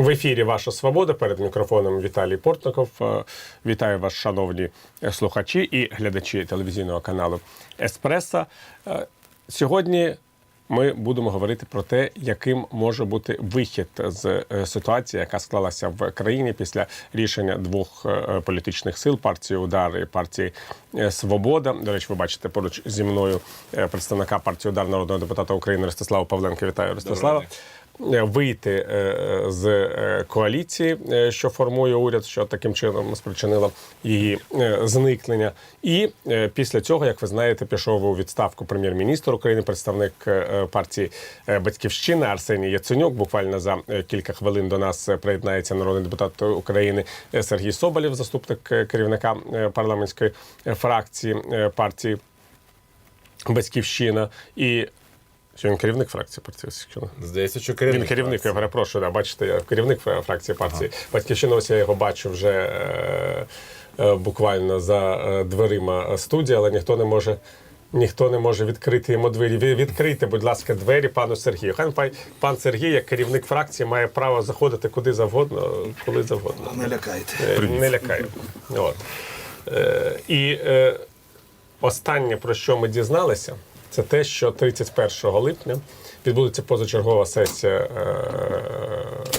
В ефірі Ваша Свобода перед мікрофоном Віталій Портников. Е, Вітаю вас, шановні слухачі і глядачі телевізійного каналу Еспреса. Е, Сьогодні ми будемо говорити про те, яким може бути вихід з е, ситуації, яка склалася в країні після рішення двох політичних сил партії Удар і партії Свобода. До речі, ви бачите поруч зі мною представника партії Удар народного депутата України Ростислава Павленка. Вітаю Ростислава. Е, Вийти е, з е, коаліції, е, що формує уряд, що таким чином спричинило її е, зникнення. І е, після цього, як ви знаєте, пішов у відставку прем'єр-міністр України, представник е, партії е, Батьківщина Арсеній Яценюк. Буквально за е, кілька хвилин до нас е, приєднається народний депутат України е, Сергій Соболєв, заступник е, керівника е, парламентської е, фракції е, партії Батьківщина. І що він керівник фракції партії Батьківщина? Здається, що керівник. Він керівник, я фракції. перепрошую, да, бачите, я керівник фракції партії. Батьківщина, ось я його бачу вже е, е, буквально за е, дверима студії, але ніхто не може. Ніхто не може відкрити йому двері. Ви відкрийте, будь ласка, двері пану Сергію. Хай пан Сергій, як керівник фракції, має право заходити куди завгодно, коли завгодно. Не лякайте. Е, Не лякає. От. Е, і е, останнє, про що ми дізналися, це те, що 31 липня відбудеться позачергова сесія е,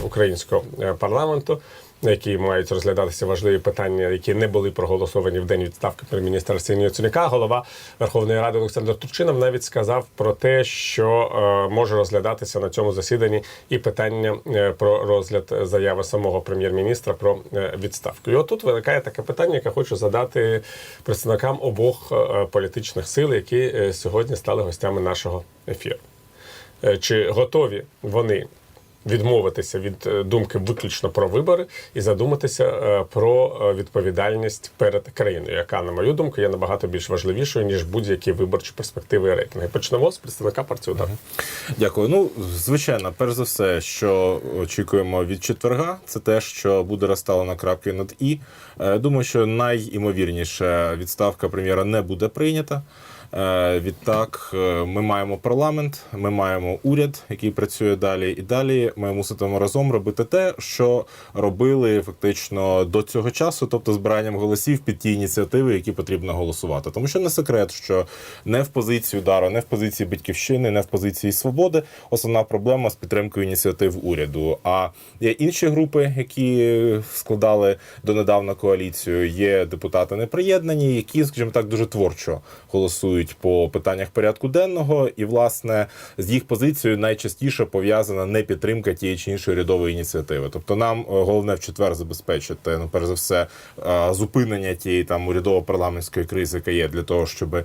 українського е, парламенту, на якій мають розглядатися важливі питання, які не були проголосовані в день відставки прем'єр-міністра Арсенія Яценюка. Голова Верховної Ради Олександр Турчинов навіть сказав про те, що е, може розглядатися на цьому засіданні і питання е, про розгляд заяви самого прем'єр-міністра про е, відставку. І отут виникає таке питання, яке хочу задати представникам обох е, політичних сил, які е, сьогодні стали гостями нашого ефіру. Е, Чи готові вони відмовитися від е, думки виключно про вибори і задуматися е, про е, відповідальність перед країною, яка, на мою думку, є набагато більш важливішою ніж будь-які виборчі перспективи і рейтинги. Почнемо з представника партії «Удар». Дякую. Ну, звичайно, перш за все, що очікуємо від четверга, це те, що буде розставлено крапки над і. Думаю, що найімовірніше відставка прем'єра не буде прийнята. Е, Відтак, е, ми маємо парламент, ми маємо уряд, який працює далі, і далі ми муситимо разом робити те, що робили фактично до цього часу, тобто збиранням голосів під ті ініціативи, які потрібно голосувати. Тому що не секрет, що не в позиції удару, не в позиції батьківщини, не в позиції свободи. Основна проблема з підтримкою ініціатив уряду. А є інші групи, які складали донедавна коаліцію. Є депутати неприєднані, які, скажімо так, дуже творчо голосують по питаннях порядку денного, і власне з їх позицією найчастіше пов'язана не підтримка тієї чи іншої рядової ініціативи. Тобто, нам е, головне в четвер забезпечити ну, перш за все, е, зупинення тієї там урядово-парламентської кризи, яка є для того, щоб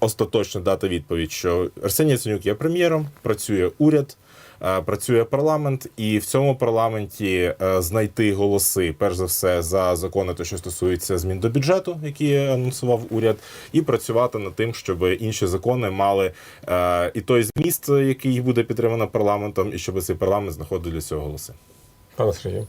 остаточно дати відповідь, що Арсеній Яценюк є прем'єром, працює уряд. Е, Працює парламент, і в цьому парламенті е, знайти голоси, перш за все, за закони, то що стосується змін до бюджету, які анонсував уряд, і працювати над тим, щоб інші закони мали е, і той зміст, який буде підтримано парламентом, і щоб цей парламент знаходив для цього голоси. Пане Сергію.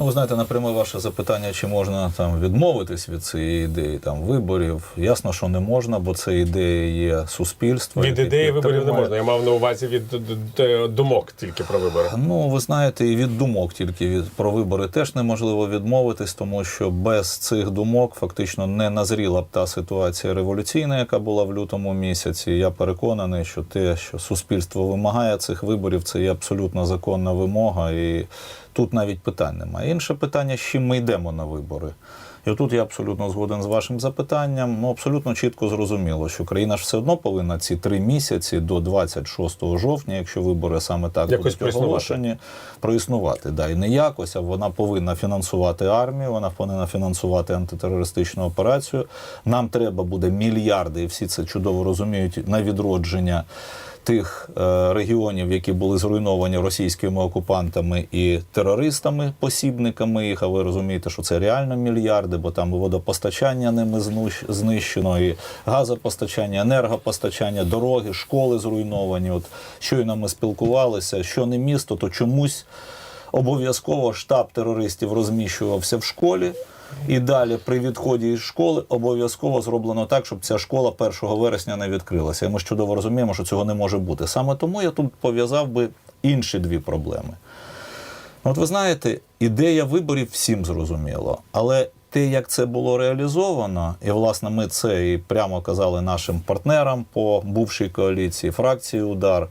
Ну, ви знаєте, напряму ваше запитання, чи можна там відмовитись від цієї ідеї там виборів. Ясно, що не можна, бо це ідея є суспільства. Від ідеї виборів не можна. Я мав на увазі від думок тільки про вибори. Ну, ви знаєте, і від думок тільки від про вибори теж неможливо відмовитись, тому що без цих думок фактично не назріла б та ситуація революційна, яка була в лютому місяці. Я переконаний, що те, що суспільство вимагає цих виборів, це є абсолютно законна вимога, і тут навіть питань немає. Інше питання, з чим ми йдемо на вибори. І тут я абсолютно згоден з вашим запитанням. Ну абсолютно чітко зрозуміло, що країна ж все одно повинна ці три місяці до 26 жовтня, якщо вибори саме так Якось будуть оголошені, проіснувати. Да, і не якось, а вона повинна фінансувати армію, вона повинна фінансувати антитерористичну операцію. Нам треба буде мільярди, і всі це чудово розуміють, на відродження тих е, регіонів, які були зруйновані російськими окупантами і терористами, посібниками їх. А ви розумієте, що це реально мільярди, бо там водопостачання ними знищено, і газопостачання, енергопостачання, дороги, школи зруйновані. От щойно ми спілкувалися, що не місто, то чомусь обов'язково штаб терористів розміщувався в школі. І далі при відході із школи обов'язково зроблено так, щоб ця школа 1 вересня не відкрилася. І ми ж чудово розуміємо, що цього не може бути. Саме тому я тут пов'язав би інші дві проблеми. От ви знаєте, ідея виборів всім зрозуміло, але те, як це було реалізовано, і власне ми це і прямо казали нашим партнерам по бувшій коаліції, фракції Удар.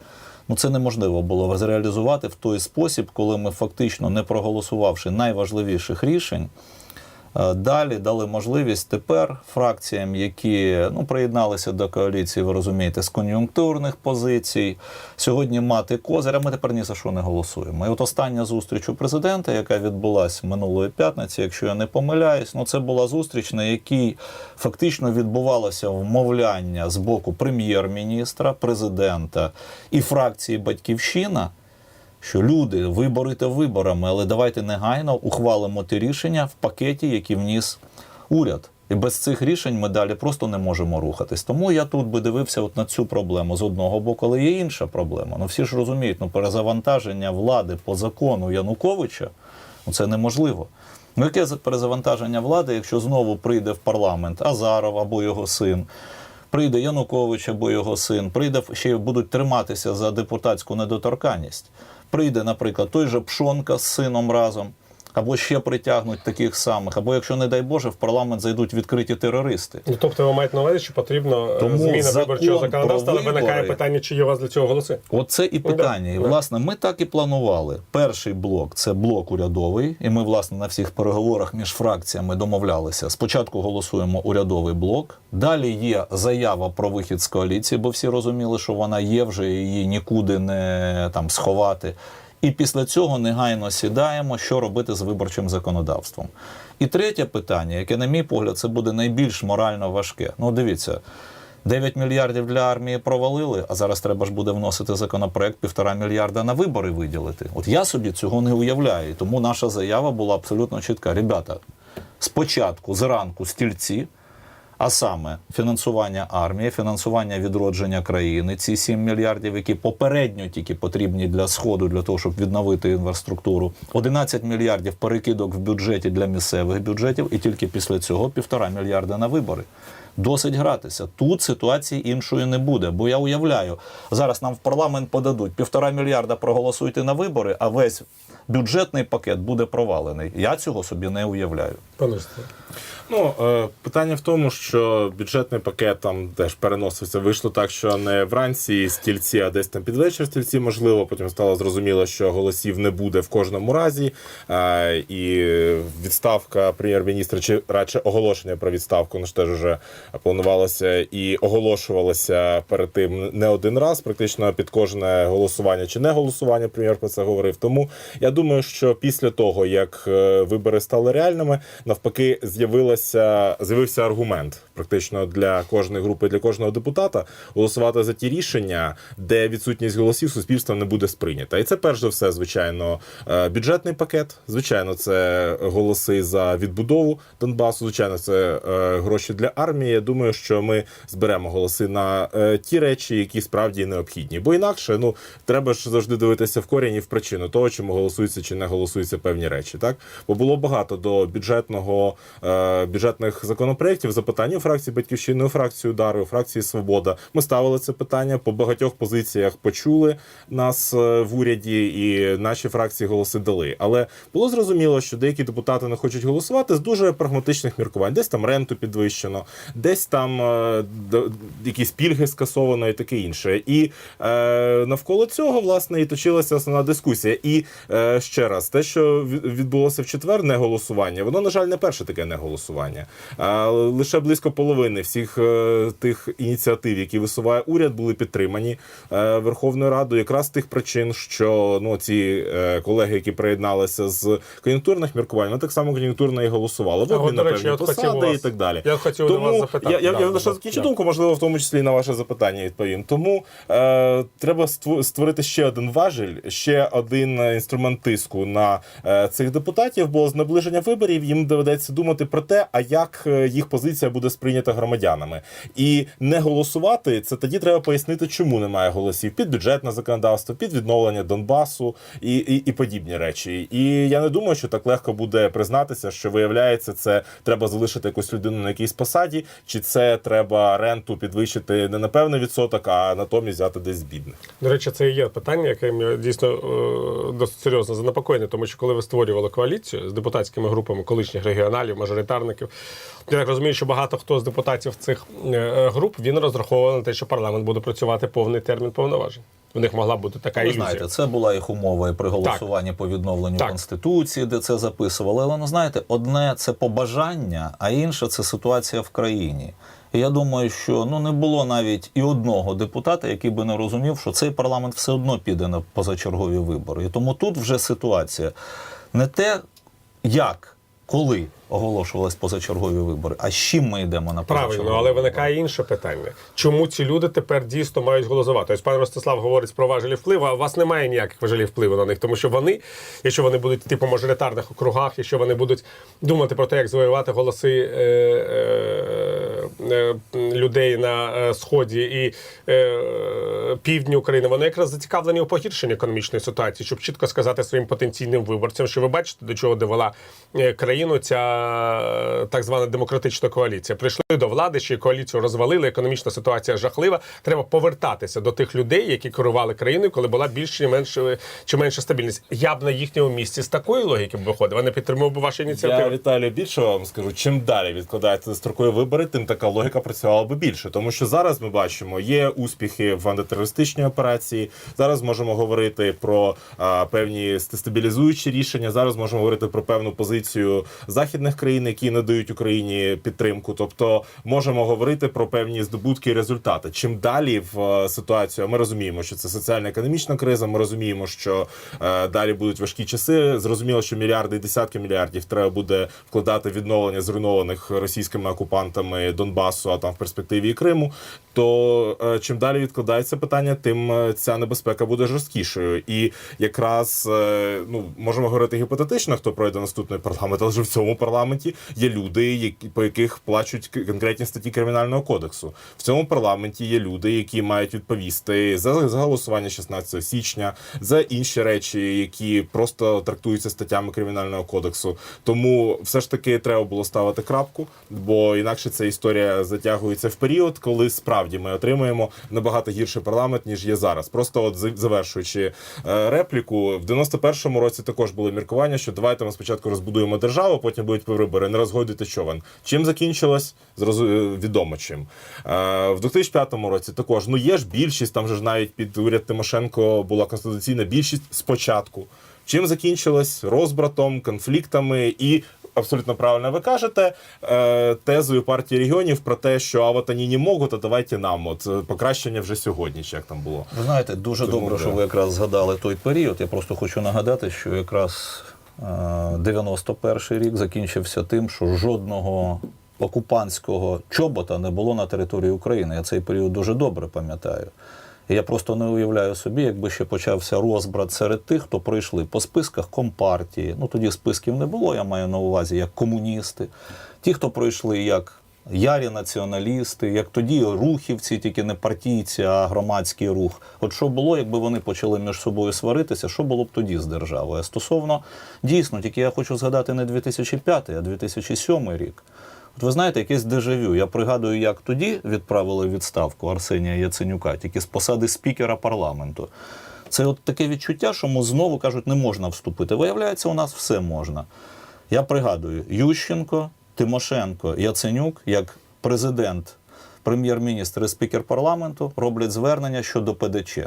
Ну це неможливо було зреалізувати в той спосіб, коли ми фактично не проголосувавши найважливіших рішень. Е, Далі дали можливість тепер фракціям, які ну, приєдналися до коаліції, ви розумієте, з кон'юнктурних позицій, сьогодні мати козир, а ми тепер ні за що не голосуємо. І от остання зустріч у президента, яка відбулася минулої п'ятниці, якщо я не помиляюсь, ну це була зустріч, на якій фактично відбувалося вмовляння з боку прем'єр-міністра, президента і фракції Батьківщина що люди, ви борите виборами, але давайте негайно ухвалимо ті рішення в пакеті, які вніс уряд. І без цих рішень ми далі просто не можемо рухатись. Тому я тут би дивився от на цю проблему з одного боку, але є інша проблема. Ну всі ж розуміють, ну перезавантаження влади по закону Януковича ну це неможливо. Ну яке за- перезавантаження влади, якщо знову прийде в парламент Азаров або його син? Прийде Янукович або його син, прийде ще будуть триматися за депутатську недоторканність. Прийде, наприклад, той же Пшонка з сином разом, або ще притягнуть таких самих, або якщо, не дай Боже, в парламент зайдуть відкриті терористи. Ну, тобто ви маєте на увазі, що потрібно е, Тому зміна виборчого законодавства, але виникає питання, чи є у вас для цього голоси. Оце і питання. І да. власне ми так і планували. Перший блок це блок урядовий, і ми, власне, на всіх переговорах між фракціями домовлялися. Спочатку голосуємо урядовий блок. Далі є заява про вихід з коаліції, бо всі розуміли, що вона є вже її нікуди не там сховати. І після цього негайно сідаємо, що робити з виборчим законодавством. І третє питання, яке, на мій погляд, це буде найбільш морально важке. Ну, дивіться, 9 мільярдів для армії провалили, а зараз треба ж буде вносити законопроект півтора мільярда на вибори виділити. От я собі цього не уявляю. Тому наша заява була абсолютно чітка. Ребята, спочатку зранку стільці, а саме фінансування армії, фінансування відродження країни, ці 7 мільярдів, які попередньо тільки потрібні для сходу, для того, щоб відновити інфраструктуру, 11 мільярдів перекидок в бюджеті для місцевих бюджетів, і тільки після цього півтора мільярда на вибори. Досить гратися. Тут ситуації іншої не буде. Бо я уявляю, зараз нам в парламент подадуть півтора мільярда проголосуйте на вибори, а весь бюджетний пакет буде провалений. Я цього собі не уявляю. Пане. Ну, е, питання в тому, що бюджетний пакет там теж переносився. Вийшло так, що не вранці стільці, а десь там під вечір стільці, можливо. Потім стало зрозуміло, що голосів не буде в кожному разі. Е, і відставка прем'єр-міністра, чи радше оголошення про відставку, ну ж теж вже планувалося і оголошувалося перед тим не один раз, практично під кожне голосування чи не голосування. Прем'єр про це говорив. Тому я думаю, що після того, як е, вибори стали реальними, навпаки, з'явилася з'явився аргумент практично для кожної групи, для кожного депутата голосувати за ті рішення, де відсутність голосів суспільства не буде сприйнята. І це перш за все, звичайно, е, бюджетний пакет. Звичайно, це голоси за відбудову Донбасу. Звичайно, це е, гроші для армії. Я думаю, що ми зберемо голоси на е, ті речі, які справді необхідні. Бо інакше ну треба ж завжди дивитися в корінь в причину того, чому голосуються чи не голосуються певні речі. Так бо було багато до бюджетного бюджетних законопроєктів запитань у фракції батьківщини, у фракції удару, у фракції Свобода. Ми ставили це питання по багатьох позиціях. Почули нас е, в уряді, і наші фракції голоси дали. Але було зрозуміло, що деякі депутати не хочуть голосувати з дуже прагматичних міркувань. Десь там ренту підвищено, десь там е, якісь пільги скасовано і таке інше. І е, навколо цього власне і точилася основна дискусія. І е, ще раз, те, що відбулося в четвер, не голосування, воно на жаль не перше таке не голосування. А лише близько половини всіх е, тих ініціатив, які висуває уряд, були підтримані е, Верховною Радою, якраз з тих причин, що ну ці е, колеги, які приєдналися з кон'юнктурних міркувань, вони так само кон'юнктурно і голосували. В А от, обмін до на певні посади вас- і так далі. я хотів до вас запитати. Я, я, Да, я лише закінчу да. думку, можливо, в тому числі і на ваше запитання відповім. Тому е, треба створити ще один важіль, ще один інструмент тиску на е, цих депутатів, бо з наближення виборів їм доведеться думати про те, а як е, їх позиція буде сприйнята громадянами. І не голосувати це тоді треба пояснити, чому немає голосів під бюджетне законодавство, під відновлення Донбасу і, і, і подібні речі. І я не думаю, що так легко буде признатися, що виявляється, це треба залишити якусь людину на якійсь посаді, чи це треба ренту підвищити не на певний відсоток, а натомість взяти десь бідних. До речі, це і є питання, яке мене дійсно е, досить серйозно занепокоєне, тому що коли ви створювали коаліцію з депутатськими групами колишніх регіоналів, мажоритарників, я так розумію, що багато хто з депутатів цих е, груп він розраховував на те, що парламент буде працювати повний термін повноважень. У них могла бути така Ви знаєте, це була їх умова і при голосуванні по відновленню Так. конституції, де це записували. Але ну знаєте, одне це побажання, а інше це ситуація в країні. І я думаю, що ну не було навіть і одного депутата, який би не розумів, що цей парламент все одно піде на позачергові вибори. І тому тут вже ситуація не те, як. Коли оголошувались позачергові вибори, а з чим ми йдемо на позачергові Правильно, але виникає інше питання. Чому ці люди тепер дійсно мають голосувати? Ось пан Ростислав говорить про важелі впливу, а у вас немає ніяких важелів впливу на них, тому що вони, якщо вони будуть типу мажоритарних округах, якщо вони будуть думати про те, як завоювати голоси е, е, е, людей на е, сході і е, півдні України, вони якраз зацікавлені у погіршенні економічної ситуації, щоб чітко сказати своїм потенційним виборцям, що ви бачите, до чого довела е, країну ця е, так звана демократична коаліція. Прийшли до влади, ще коаліцію розвалили. Економічна ситуація жахлива. Треба повертатися до тих людей, які керували країною, коли була більш чи менше чи менша стабільність. Я б на їхньому місці з такої логіки б виходив, а підтримував би ваші Я ініціативи. Віталію більше вам скажу, чим далі відкладаються строкові вибори, тим така логіка працювала би більше. Тому що зараз ми бачимо, є успіхи в антитерористичній операції. Зараз можемо говорити про а, певні ст- стабілізуючі рішення. Зараз можемо говорити про певну позицію західних країн, які надають Україні підтримку. Тобто можемо говорити про певні здобутки і результати. Чим далі в ситуацію, ми розуміємо, що це соціально-економічна криза. Ми розуміємо, що е, далі будуть важкі часи. Зрозуміло, що мільярди і десятки мільярдів треба буде вкладати відновлення зруйнованих російськими окупантами Донбасу, а там в перспективі і Криму. То е, чим далі відкладається питання, тим е, ця небезпека буде жорсткішою. І якраз е, ну можемо говорити гіпотетично, хто пройде наступний парламент, але вже в цьому парламенті є люди, які по яких плачуть конкретні статті кримінального кодексу. В цьому парламенті є люди, які мають відповісти за, за голосування 16 січня, за інші речі, які просто трактуються статтями кримінального кодексу. Тому все ж таки треба було ставити крапку, бо інакше ця історія затягується в період, коли справді ми отримуємо набагато гірший парламент ніж є зараз. Просто от за- завершуючи е, репліку, в 91-му році також було міркування, що давайте ми спочатку розбудуємо державу, потім будуть вибори. Не розгойдуйте човен. Чим закінчилось? Зрозу... е, відомо чим. Е, в 2005 році також ну є ж більшість. Там же ж навіть під уряд Тимошенко була конституційна більшість спочатку. Чим закінчилось розбратом, конфліктами і. Абсолютно правильно ви кажете е, тезою партії регіонів про те, що а от вони не можуть, а давайте нам. От е, покращення вже сьогодні, чи як там було. Ви знаєте, дуже Тому, добре, да. що ви якраз згадали той період. Я просто хочу нагадати, що якраз е, 91-й рік закінчився тим, що жодного окупантського чобота не було на території України. Я цей період дуже добре пам'ятаю. Я просто не уявляю собі, якби ще почався розбрат серед тих, хто прийшли по списках компартії. Ну тоді списків не було, я маю на увазі як комуністи. Ті, хто пройшли як ярі націоналісти, як тоді рухівці, тільки не партійці, а громадський рух. От що було, якби вони почали між собою сваритися, що було б тоді з державою? Стосовно дійсно, тільки я хочу згадати не 2005, а 2007 рік. От ви знаєте, якесь дежавю. Я пригадую, як тоді відправили відставку Арсенія Яценюка, тільки з посади спікера парламенту. Це от таке відчуття, що ми знову кажуть, не можна вступити. Виявляється, у нас все можна. Я пригадую, Ющенко, Тимошенко, Яценюк, як президент, прем'єр-міністр і спікер парламенту, роблять звернення щодо ПДЧ.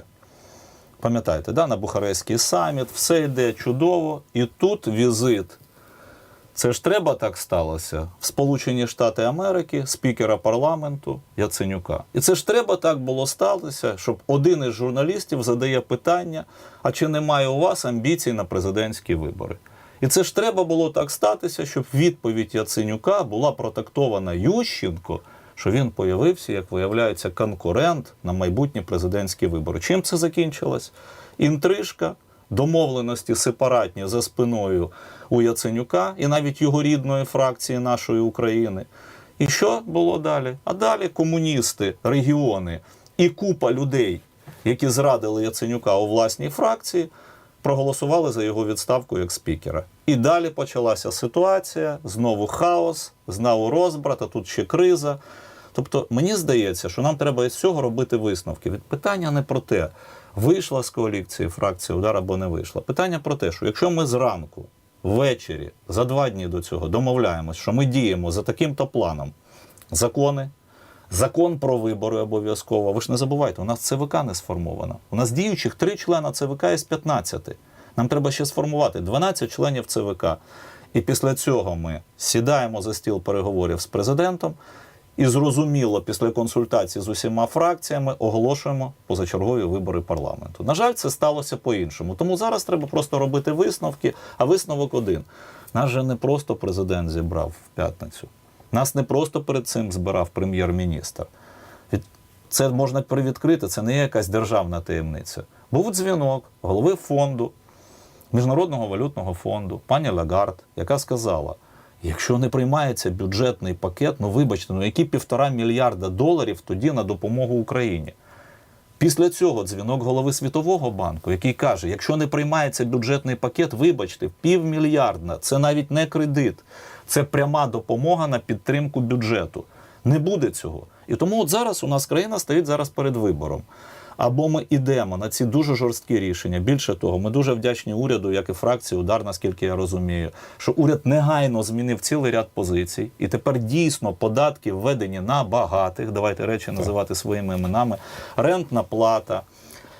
Пам'ятаєте, да? на Бухарестський саміт, все йде чудово, і тут візит. Це ж треба так сталося в Сполучені Штати Америки, спікера парламенту Яценюка. І це ж треба так було статися, щоб один із журналістів задає питання: а чи немає у вас амбіцій на президентські вибори? І це ж треба було так статися, щоб відповідь Яценюка була протактована Ющенко, що він появився, як виявляється, конкурент на майбутні президентські вибори. Чим це закінчилось? Інтрижка, домовленості сепаратні за спиною у Яценюка і навіть його рідної фракції нашої України. І що було далі? А далі комуністи, регіони і купа людей, які зрадили Яценюка у власній фракції, проголосували за його відставку як спікера. І далі почалася ситуація, знову хаос, знову розбрат, а тут ще криза. Тобто, мені здається, що нам треба із цього робити висновки. Від питання не про те, вийшла з коаліції фракція удар або не вийшла. Питання про те, що якщо ми зранку, ввечері, за два дні до цього домовляємось, що ми діємо за таким-то планом, закони, закон про вибори обов'язково. Ви ж не забувайте, у нас ЦВК не сформовано. У нас діючих три члена ЦВК із 15. Нам треба ще сформувати 12 членів ЦВК. І після цього ми сідаємо за стіл переговорів з президентом і зрозуміло, після консультацій з усіма фракціями оголошуємо позачергові вибори парламенту. На жаль, це сталося по-іншому. Тому зараз треба просто робити висновки. А висновок один: нас же не просто президент зібрав в п'ятницю. Нас не просто перед цим збирав прем'єр-міністр. Це можна привідкрити, це не є якась державна таємниця. Був дзвінок голови фонду, Міжнародного валютного фонду, пані Лагард, яка сказала: якщо не приймається бюджетний пакет, ну вибачте, ну які півтора мільярда доларів тоді на допомогу Україні? Після цього дзвінок голови Світового банку, який каже: якщо не приймається бюджетний пакет, вибачте, півмільярдна, це навіть не кредит, це пряма допомога на підтримку бюджету. Не буде цього. І тому от зараз у нас країна стоїть зараз перед вибором. Або ми йдемо на ці дуже жорсткі рішення. Більше того, ми дуже вдячні уряду, як і фракції удар, наскільки я розумію, що уряд негайно змінив цілий ряд позицій, і тепер дійсно податки введені на багатих. Давайте речі називати своїми іменами: рентна плата,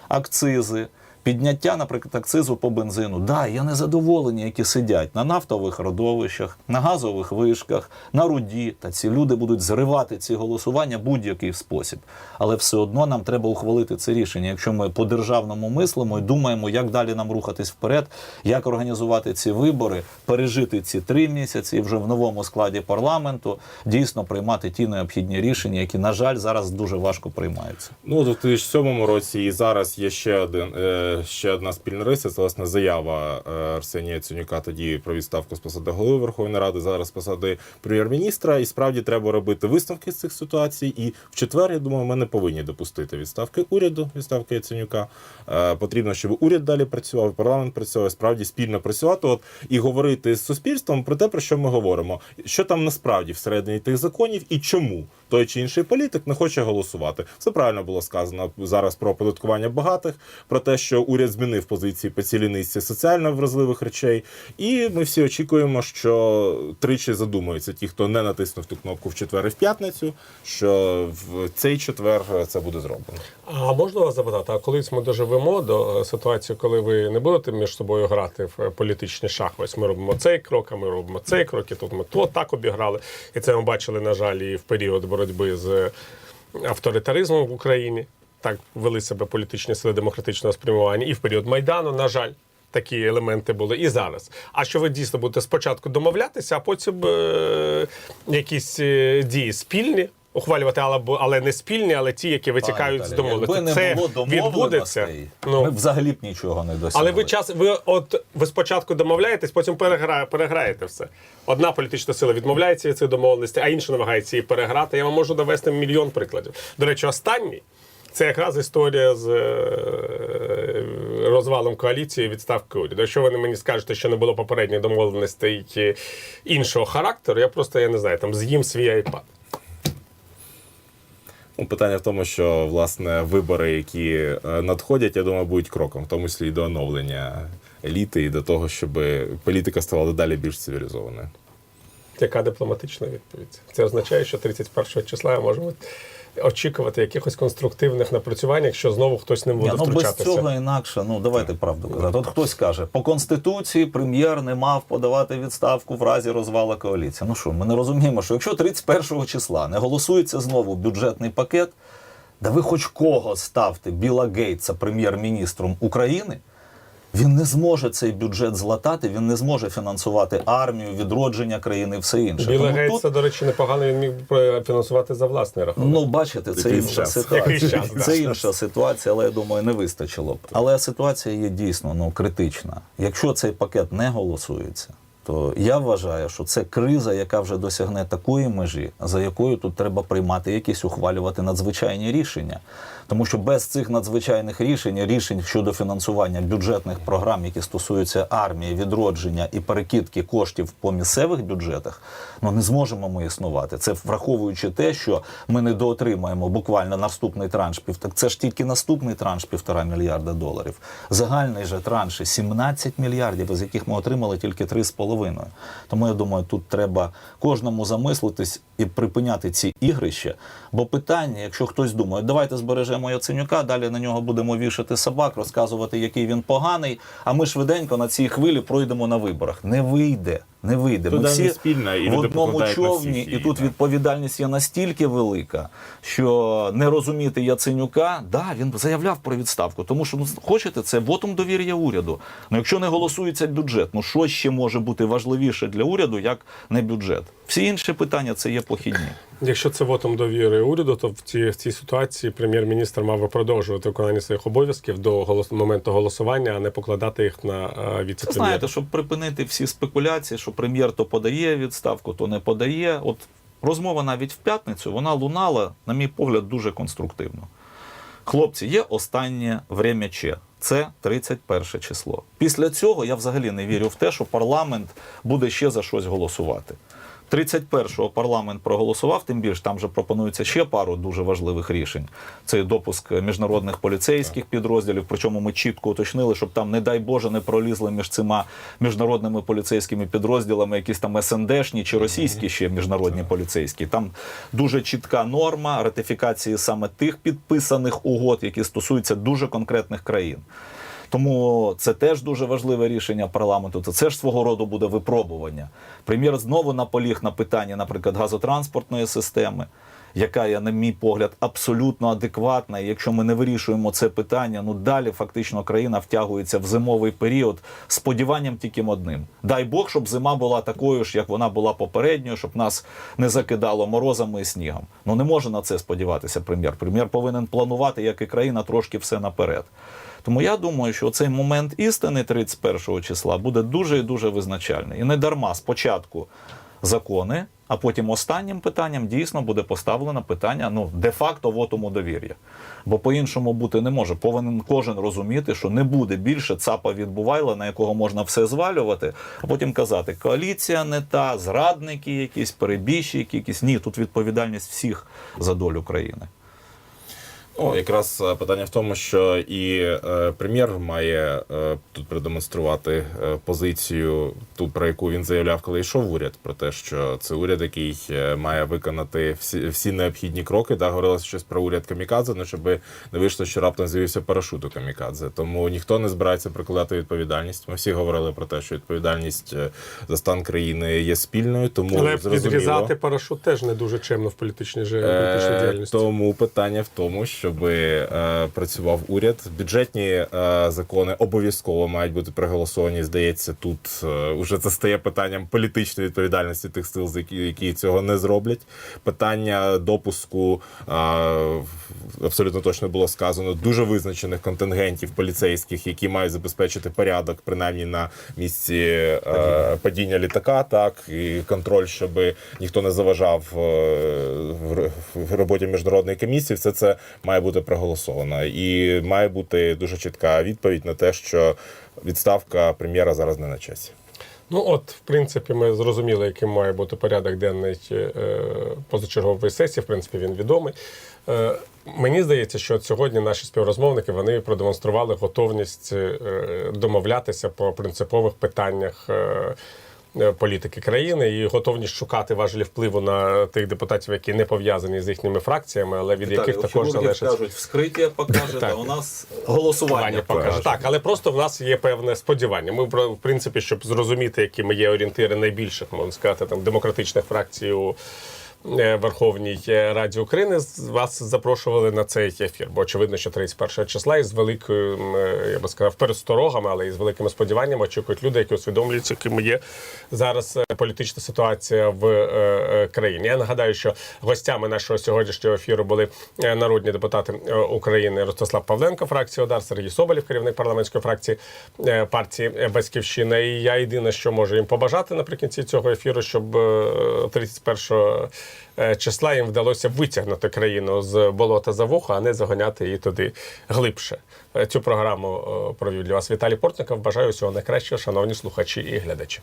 акцизи. Підняття, наприклад, акцизу по бензину. Да, я незадоволені, які сидять на нафтових родовищах, на газових вишках, на руді. Та ці люди будуть зривати ці голосування будь-який спосіб. Але все одно нам треба ухвалити це рішення. Якщо ми по державному мислимо і думаємо, як далі нам рухатись вперед, як організувати ці вибори, пережити ці три місяці вже в новому складі парламенту дійсно приймати ті необхідні рішення, які, на жаль, зараз дуже важко приймаються. Ну, у 2007 році і зараз є ще один е, ще одна спільна риса. Це власне заява е, Арсенія Яценюка тоді про відставку з посади голови Верховної Ради, зараз з посади прем'єр-міністра. І справді треба робити висновки з цих ситуацій. І в четвер, я думаю, ми не повинні допустити відставки уряду, відставки Яценюка. Е, потрібно, щоб уряд далі працював, парламент працював, справді спільно працювати. От і говорити з суспільством про те, про що ми говоримо, що там насправді всередині тих законів і чому той чи інший політик не хоче голосувати. Все правильно було сказано зараз про оподаткування багатих, про те, що уряд змінив позиції по цілій низці соціально вразливих речей. І ми всі очікуємо, що тричі задумаються ті, хто не натиснув ту кнопку в четвер і в п'ятницю, що в цей четвер це буде зроблено. А можна вас запитати, а колись ми доживемо до е, ситуації, коли ви не будете між собою грати в е, політичні шахи? Ось ми робимо цей крок, а ми робимо цей крок, і тут ми то так обіграли. І це ми бачили, на жаль, і в період боротьби з авторитаризмом в Україні. Так вели себе політичні сили демократичного спрямування, і в період Майдану, на жаль. Такі елементи були і зараз. А що ви дійсно будете спочатку домовлятися, а потім е, якісь е, дії спільні ухвалювати, але, але не спільні, але ті, які витікають з домовленості. Якби не Це було відбудеться. Ну, ми взагалі б нічого не досягли. але ви час, ви от ви спочатку домовляєтесь, потім перегра, переграєте все. Одна політична сила відмовляється від цієї домовленості, а інша намагається її переграти. Я вам можу довести мільйон прикладів. До речі, останній це якраз історія з е, розвалом коаліції і відставки уряду. Якщо ви мені скажете, що не було попередньої домовленостей іншого характеру, я просто я не знаю, там з'їм свій айпад. Питання в тому, що власне вибори, які е, надходять, я думаю, будуть кроком, в тому числі і до оновлення еліти, і до того, щоб політика ставала дедалі більш цивілізованою. Яка дипломатична відповідь? Це означає, що 31 числа ми можемо очікувати якихось конструктивних напрацювань, якщо знову хтось не буде Ні, ну без цього інакше. Ну давайте правду казати. От хтось каже, по конституції прем'єр не мав подавати відставку в разі розвалу коаліції. Ну що, ми не розуміємо, що якщо 31 числа не голосується знову бюджетний пакет, да ви хоч кого ставте Біла Гейтса прем'єр-міністром України. Він не зможе цей бюджет златати, він не зможе фінансувати армію, відродження країни все інше. Біле Тому тут- це, до речі, непогано він міг фінансувати за власний рахунок. Ну, бачите, це Який інша час. ситуація. Час, да. Це інша ситуація, але я думаю, не вистачило б. Але ситуація є дійсно ну, критична. Якщо цей пакет не голосується, то я вважаю, що це криза, яка вже досягне такої межі, за якою тут треба приймати якісь ухвалювати надзвичайні рішення. Тому що без цих надзвичайних рішень, рішень щодо фінансування бюджетних програм, які стосуються армії, відродження і перекидки коштів по місцевих бюджетах, ну не зможемо ми існувати. Це враховуючи те, що ми не доотримаємо буквально наступний транш пів. Так це ж тільки наступний транш півтора мільярда доларів. Загальний же транш 17 мільярдів, з яких ми отримали тільки 3,5. Тому я думаю, тут треба кожному замислитись і припиняти ці ігрища. Бо питання, якщо хтось думає, давайте збережемо Яценюка, далі на нього будемо вішати собак, розказувати, який він поганий. А ми швиденько на цій хвилі пройдемо на виборах. Не вийде. Не вийде. Ми всі спільна, і в одному човні, і тут відповідальність є настільки велика, що не розуміти Яценюка, да, він заявляв про відставку. Тому що ну хочете, це вотум довір'я уряду. Ну якщо не голосується бюджет, ну що ще може бути важливіше для уряду, як не бюджет? Всі інші питання це є похідні. Якщо це вотом довіри уряду, то в цій, в цій ситуації прем'єр-міністр мав би продовжувати виконання своїх обов'язків до голос, моменту голосування, а не покладати їх на е, Це знаєте, щоб припинити всі спекуляції, що прем'єр то подає відставку, то не подає. От розмова навіть в п'ятницю вона лунала, на мій погляд, дуже конструктивно. Хлопці, є останнє время Че. Це 31 число. Після цього я взагалі не вірю в те, що парламент буде ще за щось голосувати. 31-го парламент проголосував, тим більше там вже пропонується ще пару дуже важливих рішень. Це допуск міжнародних поліцейських підрозділів. Причому ми чітко уточнили, щоб там, не дай Боже, не пролізли між цими міжнародними поліцейськими підрозділами, якісь там СНДшні чи російські ще міжнародні поліцейські. Там дуже чітка норма ратифікації саме тих підписаних угод, які стосуються дуже конкретних країн. Тому це теж дуже важливе рішення парламенту. Це це ж свого роду буде випробування. Прем'єр знову наполіг на питання, наприклад, газотранспортної системи, яка є, на мій погляд, абсолютно адекватна. І якщо ми не вирішуємо це питання, ну далі фактично країна втягується в зимовий період сподіванням тільки одним. Дай Бог, щоб зима була такою ж, як вона була попередньою, щоб нас не закидало морозами і снігом. Ну не може на це сподіватися прем'єр. Прем'єр повинен планувати, як і країна, трошки все наперед. Тому я думаю, що цей момент істини 31 числа буде дуже і дуже визначальний. І не дарма спочатку закони, а потім останнім питанням дійсно буде поставлено питання ну де-факто вотому довір'я. Бо по-іншому бути не може. Повинен кожен розуміти, що не буде більше цапа відбувайла, на якого можна все звалювати, а потім казати, коаліція не та, зрадники якісь, перебіжчики якісь. Ні, тут відповідальність всіх за долю країни. Ну, якраз е, питання в тому, що і е, прем'єр має е, тут продемонструвати е, позицію, ту про яку він заявляв, коли йшов в уряд, про те, що це уряд, який е, має виконати всі, всі необхідні кроки. Да, говорилося щось про уряд камікадзе, ну щоб не вийшло, що раптом з'явився парашут у камікадзе. Тому ніхто не збирається прикладати відповідальність. Ми всі говорили про те, що відповідальність е, за стан країни є спільною, тому Але зрозуміло. відрізати парашут теж не дуже чемно в політичній, політичній Е, діяльності. Тому питання в тому, щоб е, працював уряд. Бюджетні е, закони обов'язково мають бути проголосовані. Здається, тут е, уже це стає питанням політичної відповідальності тих сил, які, які цього не зроблять. Питання допуску е, абсолютно точно було сказано дуже визначених контингентів поліцейських, які мають забезпечити порядок, принаймні на місці е, падіння літака, так і контроль, щоб ніхто не заважав е, в роботі міжнародної комісії. Все це має бути проголосовано, і має бути дуже чітка відповідь на те, що відставка прем'єра зараз не на часі. Ну от, в принципі, ми зрозуміли, яким має бути порядок денний е, позачергової сесії. В принципі, він відомий. Е, мені здається, що сьогодні наші співрозмовники вони продемонстрували готовність е, домовлятися по принципових питаннях. Е, Політики країни і готовність шукати важелі впливу на тих депутатів, які не пов'язані з їхніми фракціями, але від яких також залежить кажуть, вскриття покаже, а у нас голосування покаже. Так, але просто в нас є певне сподівання. Ми, про- в принципі, щоб зрозуміти, якими є орієнтири найбільших, можна сказати, там демократичних фракцій у Верховній е, Раді України вас запрошували на цей ефір. Бо очевидно, що 31 числа із великою, е, я би сказав, пересторогами, але і з великими сподіваннями очікують люди, які усвідомлюють, якими є зараз е, політична ситуація в е, е, країні. Я нагадаю, що гостями нашого сьогоднішнього ефіру були е, народні депутати е, України Ростислав Павленко, фракція ОДАР, Сергій Соболєв, керівник парламентської фракції е, партії е, Батьківщина. І я єдине, що можу їм побажати наприкінці цього ефіру, щоб е, 31 е, числа їм вдалося витягнути країну з болота за вуха, а не заганяти її туди глибше. Е, Цю програму е, провів для вас Віталій Портников. Бажаю всього найкращого, шановні слухачі і глядачі.